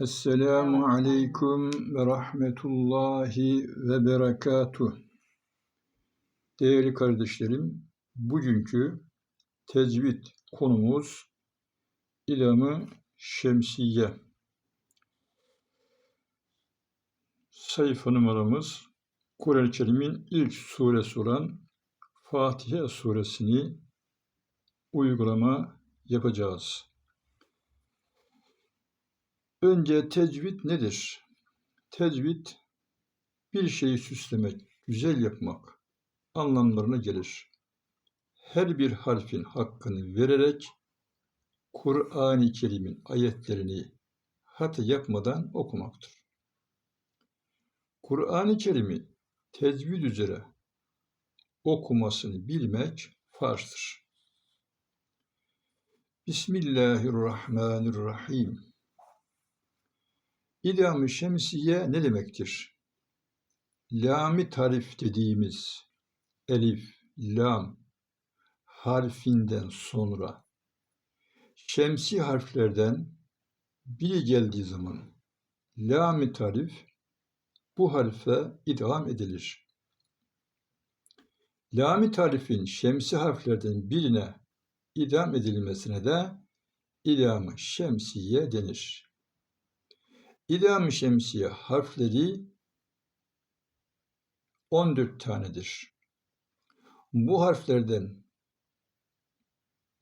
Esselamu aleyküm ve rahmetullahi ve berekatuh. Değerli kardeşlerim, bugünkü tecvid konumuz İlamı Şemsiye. Sayfa numaramız Kur'an-ı Kerim'in ilk suresi olan Fatiha suresini uygulama yapacağız. Önce tecvid nedir? Tecvid bir şeyi süslemek, güzel yapmak anlamlarına gelir. Her bir harfin hakkını vererek Kur'an-ı Kerim'in ayetlerini hata yapmadan okumaktır. Kur'an-ı Kerim'i tecvid üzere okumasını bilmek farzdır. Bismillahirrahmanirrahim. İdam-ı şemsiye ne demektir? Lami tarif dediğimiz elif, lam harfinden sonra şemsi harflerden biri geldiği zaman lami tarif bu harfe idam edilir. Lami tarifin şemsi harflerden birine idam edilmesine de idam-ı şemsiye denir. İdam-ı şemsiye harfleri 14 tanedir. Bu harflerden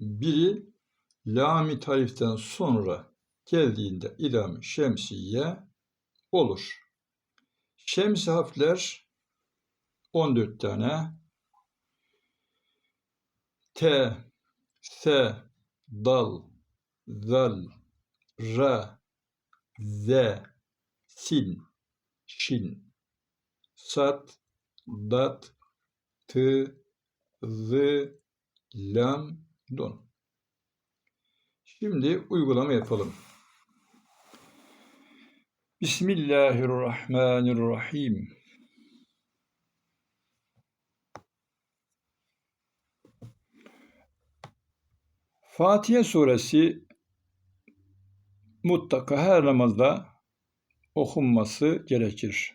biri lami tariften sonra geldiğinde idam şemsiye olur. Şemsi harfler 14 tane. T, S, Dal, Zal, Ra, Z, Sin, Şin, Sat, Dat, T, Z, Lam, Don. Şimdi uygulama yapalım. Bismillahirrahmanirrahim. Fatiha suresi mutlaka her namazda okunması gerekir.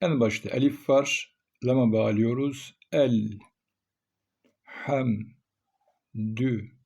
En başta elif var. Lama bağlıyoruz. El, ham, dü,